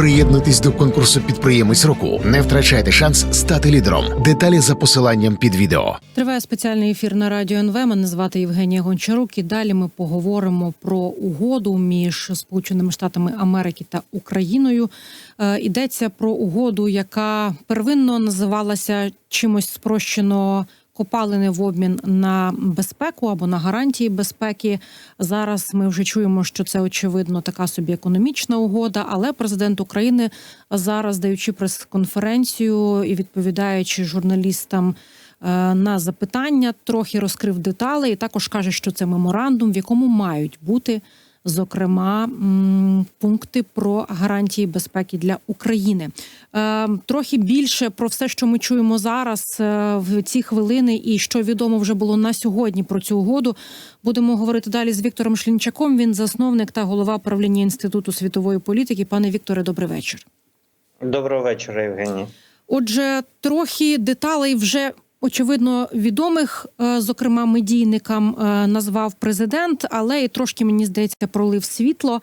Приєднуйтесь до конкурсу підприємець року. Не втрачайте шанс стати лідером. Деталі за посиланням під відео. Триває спеціальний ефір на радіо НВ. Мене звати Євгенія Гончарук. І далі ми поговоримо про угоду між Сполученими Штатами Америки та Україною. Е, йдеться про угоду, яка первинно називалася чимось спрощено. Копалини в обмін на безпеку або на гарантії безпеки. Зараз ми вже чуємо, що це очевидно така собі економічна угода. Але президент України зараз, даючи прес-конференцію і відповідаючи журналістам е, на запитання, трохи розкрив деталі, і також каже, що це меморандум, в якому мають бути. Зокрема, пункти про гарантії безпеки для України. Е, трохи більше про все, що ми чуємо зараз е, в ці хвилини, і що відомо вже було на сьогодні про цю угоду. Будемо говорити далі з Віктором Шлінчаком. Він засновник та голова правління інституту світової політики. Пане Вікторе, добрий вечір. Доброго вечора, Євгеній. Отже, трохи деталей вже очевидно відомих, е, зокрема медійникам, е, назвав президент, але і трошки мені здається пролив світло е,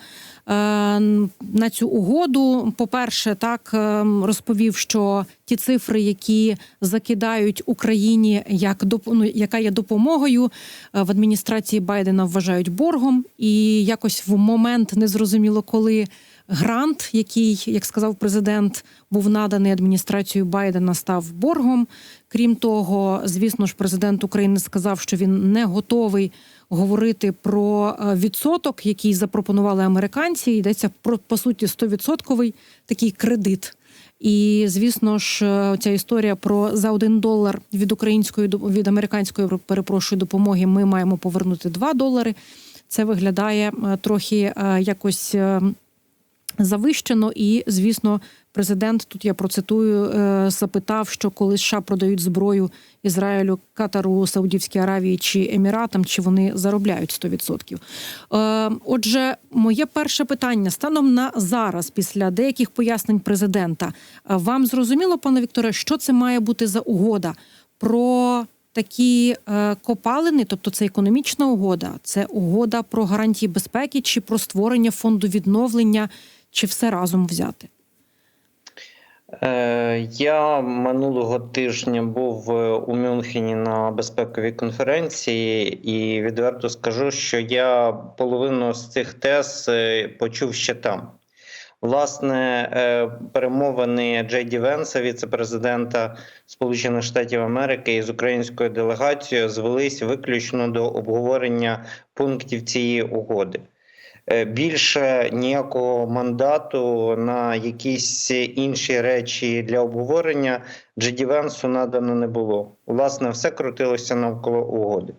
на цю угоду. По-перше, так е, розповів, що ті цифри, які закидають Україні, як ну, яка є допомогою в адміністрації Байдена, вважають боргом, і якось в момент незрозуміло коли. Грант, який, як сказав президент, був наданий адміністрацією Байдена, став боргом. Крім того, звісно ж, президент України сказав, що він не готовий говорити про е, відсоток, який запропонували американці. Йдеться про по суті 100% такий кредит. І звісно ж, е, ця історія про за один долар від української від американської перепрошую допомоги. Ми маємо повернути 2 долари. Це виглядає е, трохи якось. Завищено. І, звісно, президент тут я процитую е, запитав, що коли США продають зброю Ізраїлю, Катару, Саудівській Аравії чи Еміратам, чи вони заробляють 100%. Е, Отже, моє перше питання станом на зараз, після деяких пояснень президента, е, вам зрозуміло, пане Вікторе, що це має бути за угода про. Такі е, копалини, тобто це економічна угода, це угода про гарантії безпеки чи про створення фонду відновлення, чи все разом взяти? Е, Я минулого тижня був е, у Мюнхені на безпековій конференції, і відверто скажу, що я половину з цих тез е, почув ще там. Власне, перемовини Джей Ді Венса, віце-президента Сполучених Штатів Америки із українською делегацією звелись виключно до обговорення пунктів цієї угоди. Е, Більше ніякого мандату на якісь інші речі для обговорення Джеді Венсу надано не було. Власне, все крутилося навколо угоди.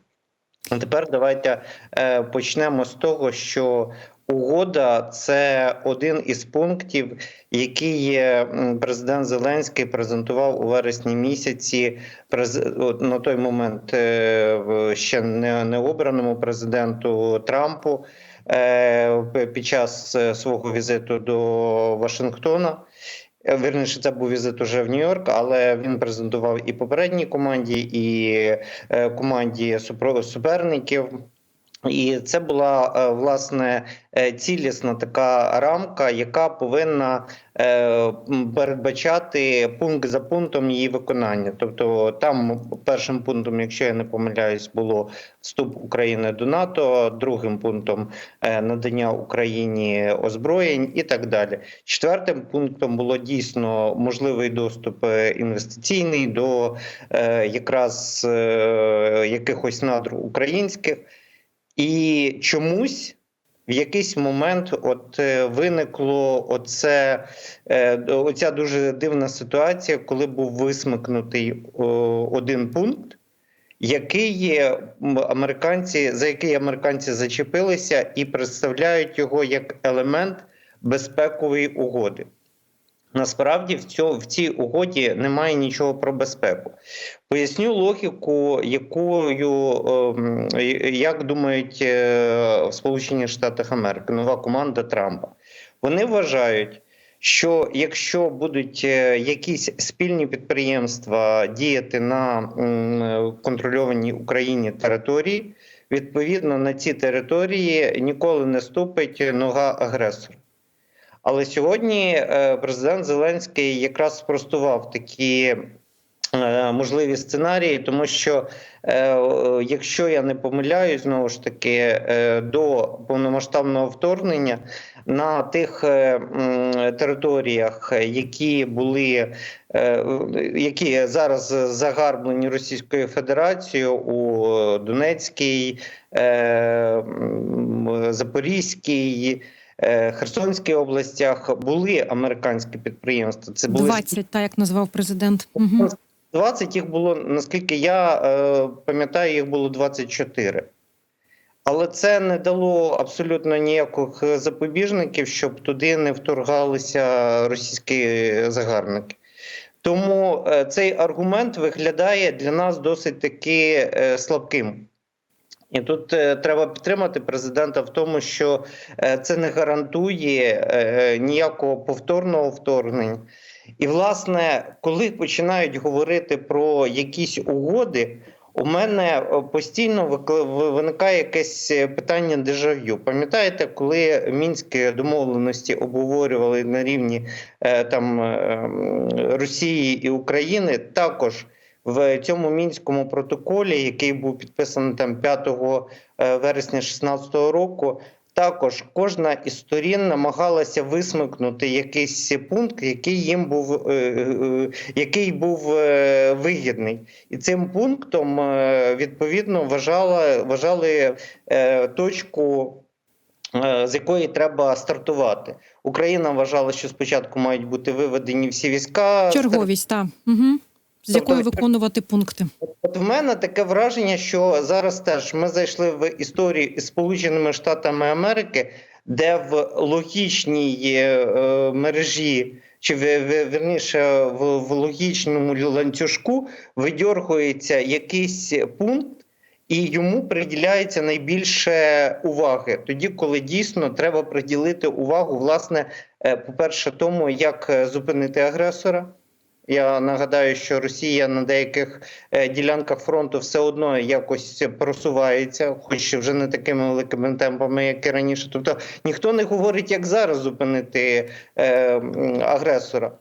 А тепер давайте е, почнемо з того, що угода це один із пунктів, який президент Зеленський презентував у вересні місяці. на той момент е, ще не, обраному президенту Трампу під час е, свого візиту до Вашингтона. верніше Вірніше, це був візит уже в Нью-Йорк, але він презентував і попередній команді, і е, команді суперників. І це була е, власне е, цілісна така рамка, яка повинна е, передбачати пункт за пунктом її виконання. Тобто, там першим пунктом, якщо я не помиляюсь, було вступ України до НАТО, другим пунктом надання Україні озброєнь і так далі. Четвертим пунктом було дійсно можливий доступ інвестиційний до якраз якихось надр українських. І чомусь в якийсь момент от е, виникло оце, е, оця дуже дивна ситуація, коли був висмикнутий один пункт, який американці, за який американці зачепилися і представляють його як елемент безпекової угоди. Насправді в цьому в цій угоді немає нічого про безпеку. Поясню логіку, якою ем, як думають е, в Сполучених Штатах Америки нова команда Трампа. Вони вважають, що якщо будуть е, якісь спільні підприємства діяти на контрольованій Україні території, відповідно на ці території ніколи не ступить нога агресора. Але сьогодні е, президент Зеленський якраз спростував такі. е, Можливі сценарії, тому що е, якщо я не помиляюсь, знову ж таки до повномасштабного вторгнення на тих територіях, які були які зараз загарблені Російською Федерацією у Донецькій, Запорізькій. Е, Херсонській областях були американські підприємства. Це були 20, так як назвав президент. Угу. 20 їх було, наскільки я е, пам'ятаю, їх було 24. Але це не дало абсолютно ніяких запобіжників, щоб туди не вторгалися російські загарбники. Тому е, цей аргумент виглядає для нас досить таки е, слабким. І тут е, треба підтримати президента в тому, що е, це не гарантує е, ніякого повторного вторгнення. І, власне, коли починають говорити про якісь угоди, у мене постійно виникає якесь питання дежав'ю. Пам'ятаєте, коли мінські домовленості обговорювали на рівні там Росії і України, також в цьому мінському протоколі, який був підписаний там 5 е, вересня 2016 року. Також кожна із сторін намагалася висмикнути якийсь пункт, який їм був, е, е, який був вигідний, і цим пунктом відповідно вважала, вважали точку. З якої треба стартувати, Україна вважала, що спочатку мають бути виведені всі війська. Черговість, так. Угу. З Тобто- якою виконувати пункти. От в мене таке враження, що зараз теж ми зайшли в історію із Сполученими Штатами Америки, де в логічній е, е, мережі, чи в, в, вірніше в, в логічному ланцюжку видьоргується якийсь пункт. І йому приділяється найбільше уваги тоді, коли дійсно треба приділити увагу, власне, е, по-перше, тому, як е, зупинити агресора. Я нагадаю, що Росія на деяких е, ділянках фронту все одно якось просувається, хоч вже не такими великими темпами, як і раніше. Тобто ніхто не говорить, як зараз зупинити е, агресора.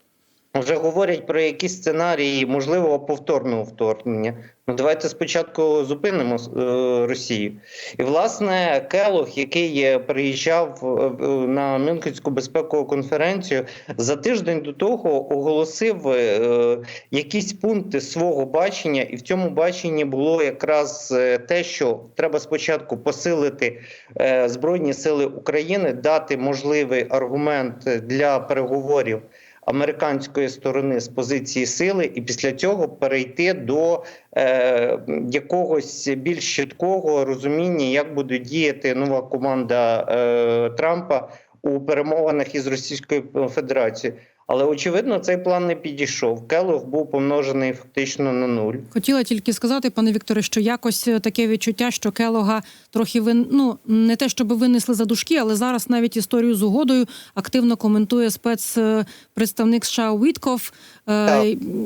Вже говорять про якісь сценарії можливого повторного вторгнення. Ну давайте спочатку зупинимо е, Росію. І власне Келох, який приїжджав е, е, на Мюнхенську безпекову конференцію, за тиждень до того оголосив е, якісь пункти свого бачення, і в цьому баченні було якраз е, те, що треба спочатку посилити е, збройні сили України, дати можливий аргумент для переговорів американської сторони з позиції сили, і після цього перейти до е, якогось більш чіткого розуміння, як буде діяти нова команда е, Трампа у перемовинах із Російською Федерацією. Але очевидно, цей план не підійшов. Келох був помножений фактично на нуль. Хотіла тільки сказати, пане Вікторе, що якось е, таке відчуття, що Келога трохи вин... ну, не те, щоб винесли за дужки, але зараз навіть історію з угодою активно коментує спецпредставник США Вітков. Е, Так.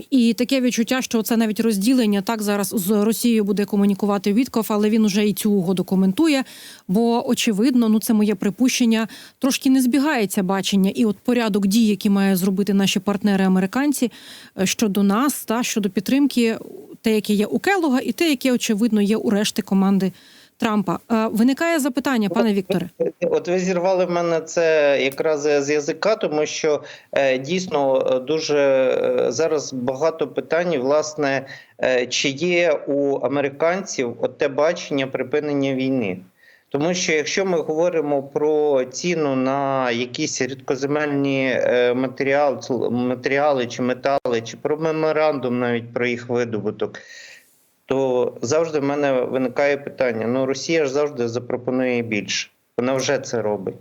І таке відчуття, що це навіть розділення так зараз з Росією буде комунікувати Вітков, але він уже і цю угоду коментує. Бо очевидно, ну це моє припущення, трошки не збігається бачення, і от порядок дій, які має зробити наші партнери американці е, щодо нас та щодо підтримки, те, яке є у Келога, і те, яке очевидно є у решти команди Трампа. Е, Виникає запитання, пане Вікторе. От ви зірвали в мене це якраз з язика, тому що е, дійсно е, дуже е, зараз багато питань, власне, е, чи є у американців от те бачення припинення війни. Тому що якщо ми говоримо про ціну на якісь рідкоземельні е, матеріали, матеріали чи метали, чи про меморандум, навіть про їх видобуток, то завжди в мене виникає питання: ну Росія ж завжди запропонує більше. Вона вже це робить.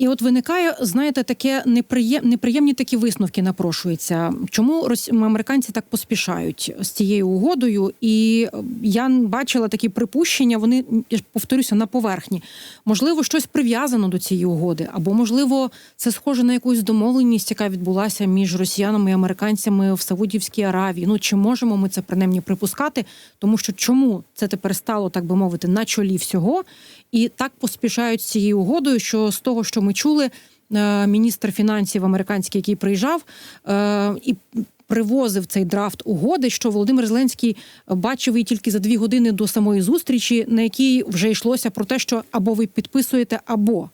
І от виникає, знаєте, таке неприєм... неприємні такі висновки напрошуються. Чому рос... американці так поспішають з цією угодою? І е, я бачила такі припущення. Вони я ж повторюся на поверхні. Можливо, щось прив'язано до цієї угоди, або можливо, це схоже на якусь домовленість, яка відбулася між росіянами і американцями в Саудівській Аравії. Ну чи можемо ми це принаймні припускати? Тому що чому це тепер стало так би мовити на чолі всього? І так поспішають з цією угодою, що з того, що ми чули, е, міністр фінансів американський, який приїжджав е, і привозив цей драфт угоди, що Володимир Зеленський бачив її тільки за дві години до самої зустрічі, на якій вже йшлося про те, що або ви підписуєте, або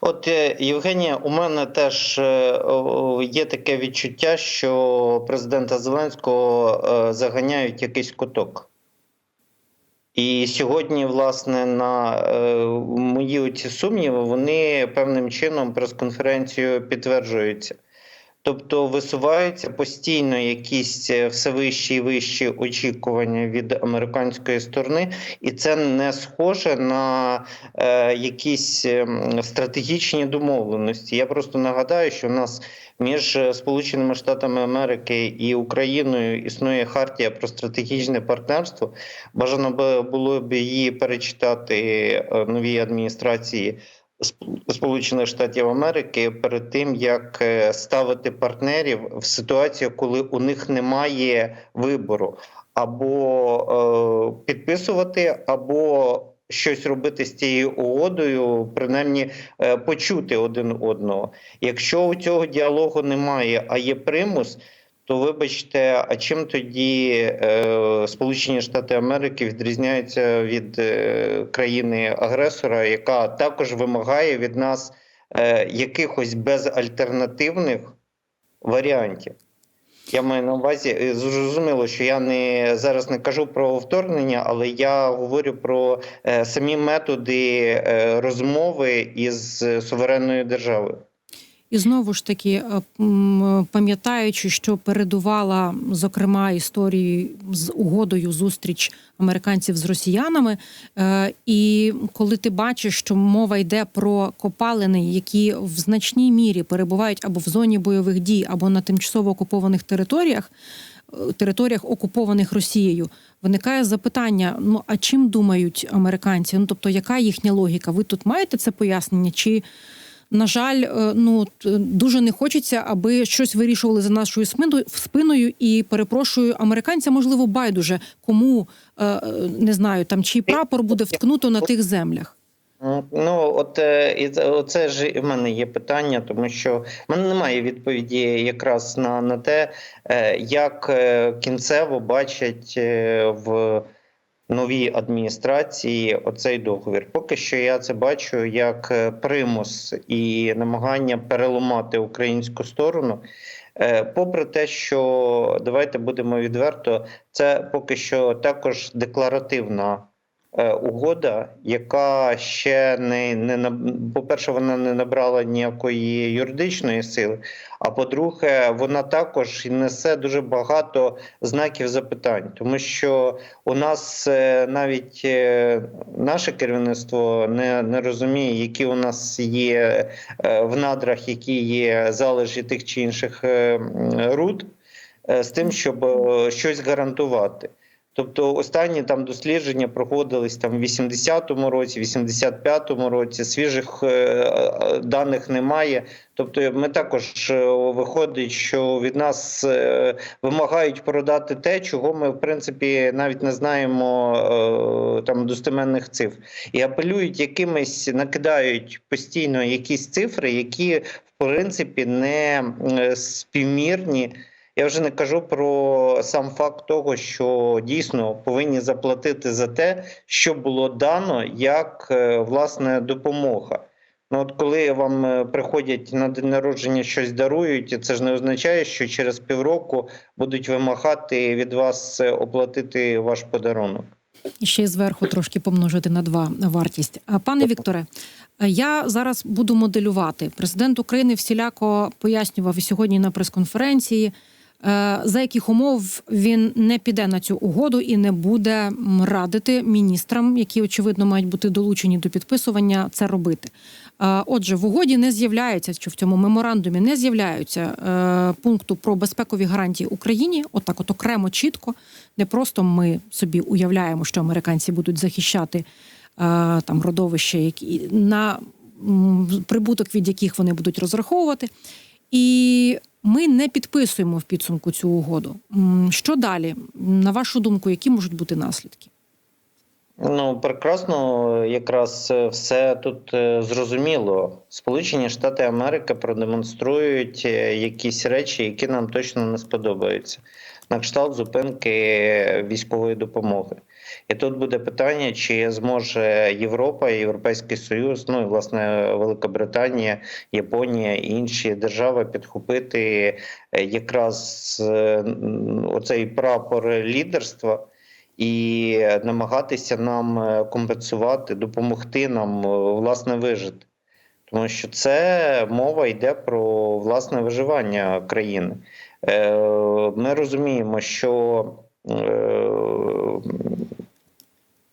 От е, Євгенія, у мене теж є таке відчуття, що президента Зеленського заганяють якийсь куток. І сьогодні, власне, на е, мої ці сумніви, вони певним чином прес-конференцією підтверджуються. Тобто висуваються постійно якісь е, все вищі і вищі очікування від американської сторони, і це не схоже на е, якісь ем, стратегічні домовленості. Я просто нагадаю, що у нас між е, Сполученими Штатами Америки і Україною існує хартія про стратегічне партнерство. Бажано було б її перечитати е, новій адміністрації. Сп- Сполучених Штатів Америки перед тим як е, ставити партнерів в ситуацію, коли у них немає вибору, або е, підписувати, або щось робити з цією угодою, принаймні е, почути один одного. Якщо у цього діалогу немає, а є примус. То вибачте, а чим тоді е, Сполучені Штати Америки відрізняються від е, країни-агресора, яка також вимагає від нас е, якихось безальтернативних варіантів? Я маю на увазі, е, зрозуміло, що я не зараз не кажу про вторгнення, але я говорю про е, самі методи е, розмови із е, суверенною державою. І знову ж таки, е, пам'ятаючи, що передувала зокрема історії з угодою зустріч американців з росіянами, е, і коли ти бачиш, що мова йде про копалини, які в значній мірі перебувають або в зоні бойових дій, або на тимчасово окупованих територіях. е, Територіях окупованих Росією виникає запитання: ну а чим думають американці? Ну тобто, яка їхня логіка? Ви тут маєте це пояснення? Чи на жаль, е, ну дуже не хочеться, аби щось вирішували за нашою спиною-. І перепрошую, американцям можливо байдуже кому е, е, не знаю, там чий прапор буде вткнуто на тих землях. Ну, от е, і це- ж в мене є питання, тому що в мене немає відповіді якраз на, на те, е, як е, кінцево бачать е, в новій адміністрації оцей договір. Поки що я це бачу як е, примус і намагання переламати українську сторону. Е, Попри те, що давайте будемо відверто, це поки що також декларативна угода, яка ще не, не наб- по-перше, вона не набрала ніякої юридичної сили. А по-друге, вона також несе дуже багато знаків запитань, тому що у нас е, навіть е, наше керівництво не, не розуміє, які у нас є е, в надрах, які є залежі тих чи інших е, руд, е, з тим, щоб е, щось гарантувати. Тобто останні там дослідження проходились там в 80-му році, 85-му році. Свіжих е, е, даних немає. Тобто, ми також е, виходить, що від нас вимагають продати те, чого ми в принципі навіть не знаємо там достеменних цифр, і апелюють якимись, накидають постійно якісь цифри, які в принципі не співмірні. Я вже не кажу про сам факт того, що дійсно повинні заплатити за те, що було дано як е, власне допомога. Ну от коли вам е, приходять на день народження щось дарують, це ж не означає, що через півроку будуть вимагати від вас е, оплатити ваш подарунок. І ще зверху трошки помножити на два вартість. А, Пане Вікторе, я зараз буду моделювати. Президент України всіляко пояснював і сьогодні на прес-конференції, за яких умов він не піде на цю угоду і не буде радити міністрам, які очевидно мають бути долучені до підписування, це робити. Е, Отже, в угоді не з'являється, що в цьому меморандумі не з'являються е, пункту про безпекові гарантії Україні. Отак, от окремо чітко. Не просто ми собі уявляємо, що американці будуть захищати е, там родовища, які на прибуток від яких вони будуть розраховувати. І ми не підписуємо в підсумку цю угоду. Що далі? На вашу думку, які можуть бути наслідки? Ну, прекрасно, якраз е, все тут е, зрозуміло. Сполучені Штати Америки продемонструють е, якісь речі, які нам точно не сподобаються. На кшталт зупинки військової допомоги. І тут буде питання, чи зможе Європа, Європейський Союз, ну і власне Велика Японія і інші держави підхопити е, якраз е, оцей прапор лідерства і намагатися нам е, компенсувати, допомогти нам власне вижити. Тому що це мова йде про власне виживання країни. Ми розуміємо, що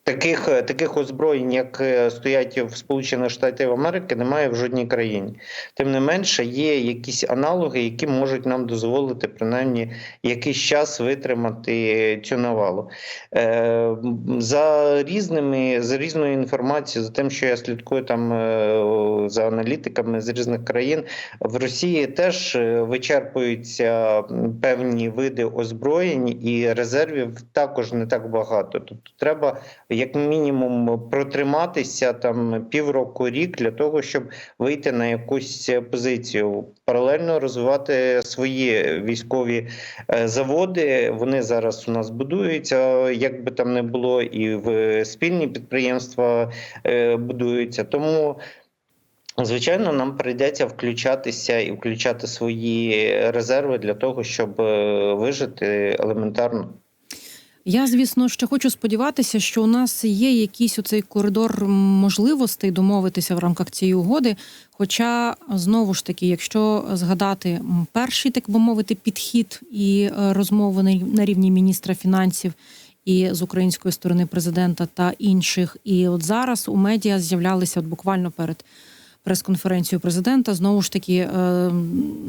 таких, таких озброєнь, як е, стоять в Сполучених Штатах Америки, немає в жодній країні. Тим не менше, є якісь аналоги, які можуть нам дозволити принаймні якийсь час витримати цю навалу. Е, За різними за різною інформацією, за тим, що я слідкую там е, за аналітиками з різних країн, в Росії теж е, вичерпуються певні види озброєнь, і резервів також не так багато. Тобто треба як мінімум протриматися там півроку рік для того, щоб вийти на якусь позицію, паралельно розвивати свої військові е, заводи. Вони зараз у нас будуються, як би там не було, і в спільні підприємства е, будуються. Тому. Звичайно, нам прийдеться включатися і включати свої резерви для того, щоб е, вижити елементарно. Я, звісно, ще хочу сподіватися, що у нас є якийсь оцей коридор можливостей домовитися в рамках цієї угоди. Хоча знову ж таки, якщо згадати перший, так би мовити, підхід і е, розмови на рівні міністра фінансів і з української сторони президента та інших, і от зараз у медіа з'являлися от буквально перед прес-конференцією президента. Знову ж таки, е,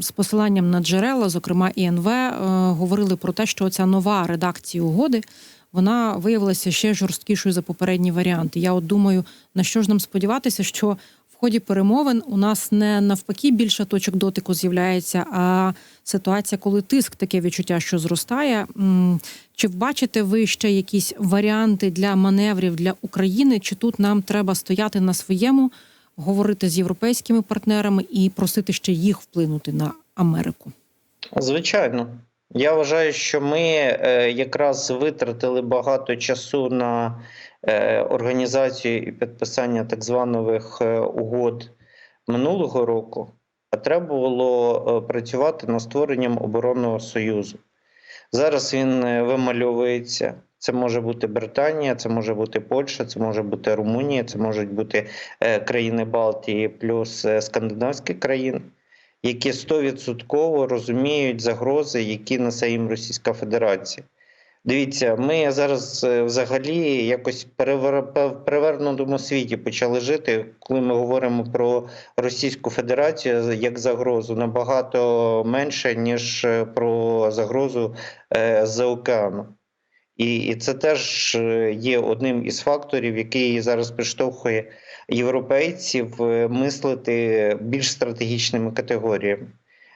з посиланням на джерела, зокрема ІНВ, е, говорили про те, що ця нова редакція угоди вона виявилася ще жорсткішою за попередні варіанти. Я от думаю, на що ж нам сподіватися, що в ході перемовин у нас не навпаки більше точок дотику з'являється, а ситуація, коли тиск таке відчуття, що зростає. Чи бачите ви ще якісь варіанти для маневрів для України? Чи тут нам треба стояти на своєму? Говорити з європейськими партнерами і просити ще їх вплинути на Америку. Звичайно, я вважаю, що ми е, якраз витратили багато часу на е, організацію і підписання так званих е, угод минулого року, а треба було працювати над створенням оборонного союзу. Зараз він вимальовується. Це може бути Британія, це може бути Польща, це може бути Румунія, це можуть бути е, країни Балтії плюс е, скандинавські країни, які стовідсотково розуміють загрози, які несе їм Російська Федерація. Дивіться, ми зараз е, взагалі якось в перевернутому світі почали жити, коли ми говоримо про Російську Федерацію як загрозу набагато менше, ніж про загрозу з океану. І, і це теж е, є одним із факторів, який зараз підштовхує європейців е, мислити більш стратегічними категоріями.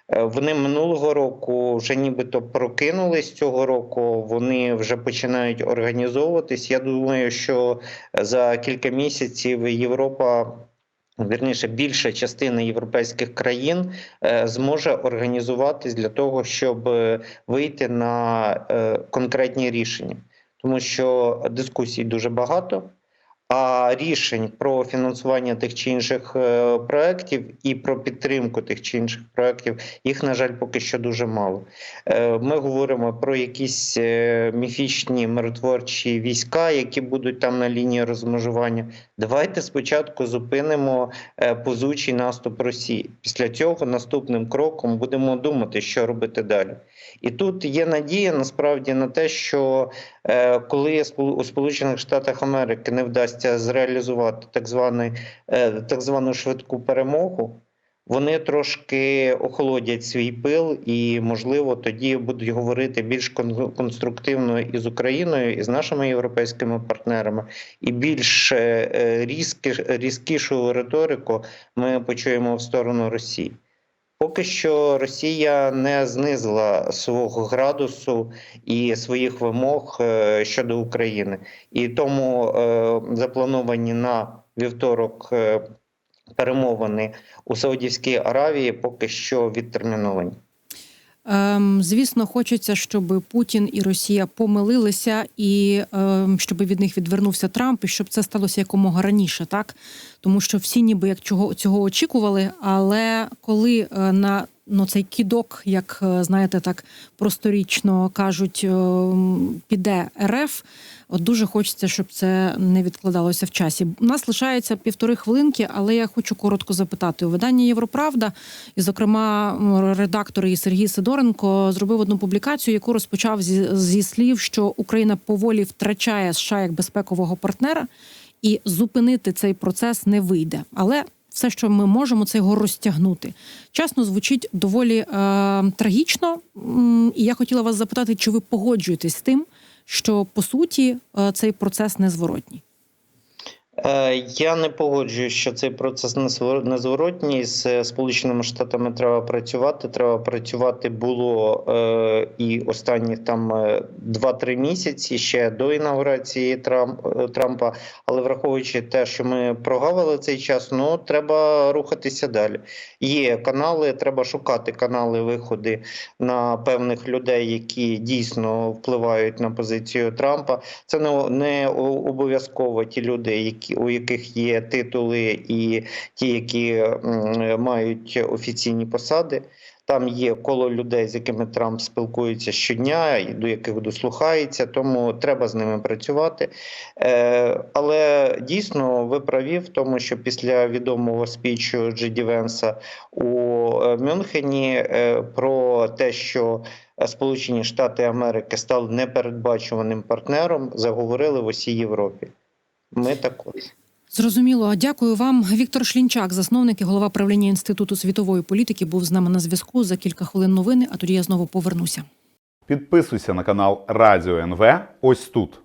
Е, Вони минулого року вже нібито прокинулись цього року. Вони вже починають організовуватись. Я думаю, що за кілька місяців Європа. Вірніше, більша частина європейських країн е, зможе організуватись для того, щоб е, вийти на е, конкретні рішення, тому що дискусій дуже багато. А рішень про фінансування тих чи інших е, проєктів і про підтримку тих чи інших проєктів їх, на жаль, поки що дуже мало. Е, Ми говоримо про якісь е, міфічні миротворчі війська, які будуть там на лінії розмежування. Давайте спочатку зупинимо позучий наступ Росії. Після цього наступним кроком будемо думати, що робити далі. І тут є надія насправді на те, що е, коли у Сполучених Штатах Америки не вдасться зреалізувати так званий е, так звану швидку перемогу. Вони трошки охолодять свій пил, і можливо тоді будуть говорити більш кон- конструктивно і з Україною, і з нашими європейськими партнерами, і більш е, різкі, різкішу риторику ми почуємо в сторону Росії. Поки що Росія не знизила свого градусу і своїх вимог е, щодо України, і тому е, заплановані на вівторок е, перемовини у Саудівській Аравії поки що відтерміновані. Ем, звісно, хочеться, щоб Путін і Росія помилилися, і ем, щоб від них відвернувся Трамп, і щоб це сталося якомога раніше, так тому що всі ніби як чого цього очікували. Але коли е, на ну, цей кідок, як е, знаєте, так просторічно кажуть, ем, піде РФ. От дуже хочеться, щоб це не відкладалося в часі. У нас лишається півтори хвилинки, але я хочу коротко запитати у виданні Європравда, і, зокрема, редактор і Сергій Сидоренко зробив одну публікацію, яку розпочав зі, зі слів, що Україна поволі втрачає США як безпекового партнера, і зупинити цей процес не вийде. Але все, що ми можемо, це його розтягнути. Чесно, звучить доволі е, трагічно. І я хотіла вас запитати, чи ви погоджуєтесь з тим, що по суті е, цей процес незворотній? Е, Я не погоджуюсь, що цей процес незвор- незворотній. З е, Сполученими Штатами треба працювати. Треба працювати було е, і останні там е, 2-3 місяці ще до інаугурації Трамп, е, Трампа. Але враховуючи те, що ми прогавили цей час, ну треба рухатися далі. Є канали, треба шукати канали виходи на певних людей, які дійсно впливають на позицію Трампа. Це не, не обов'язково ті люди, які у яких є титули, і ті, які мають офіційні посади. Там є коло людей, з якими Трамп спілкується щодня, до яких дослухається, тому треба з ними працювати. Е, але дійсно ви праві в тому, що після відомого спічу Джеді Венса у е, Мюнхені е, про те, що Сполучені Штати Америки стали непередбачуваним партнером, заговорили в усій Європі. Ми також. Зрозуміло, дякую вам. Віктор Шлінчак, засновник і голова правління інституту світової політики, був з нами на зв'язку за кілька хвилин новини. А тоді я знову повернуся. Підписуйся на канал Радіо НВ ось тут.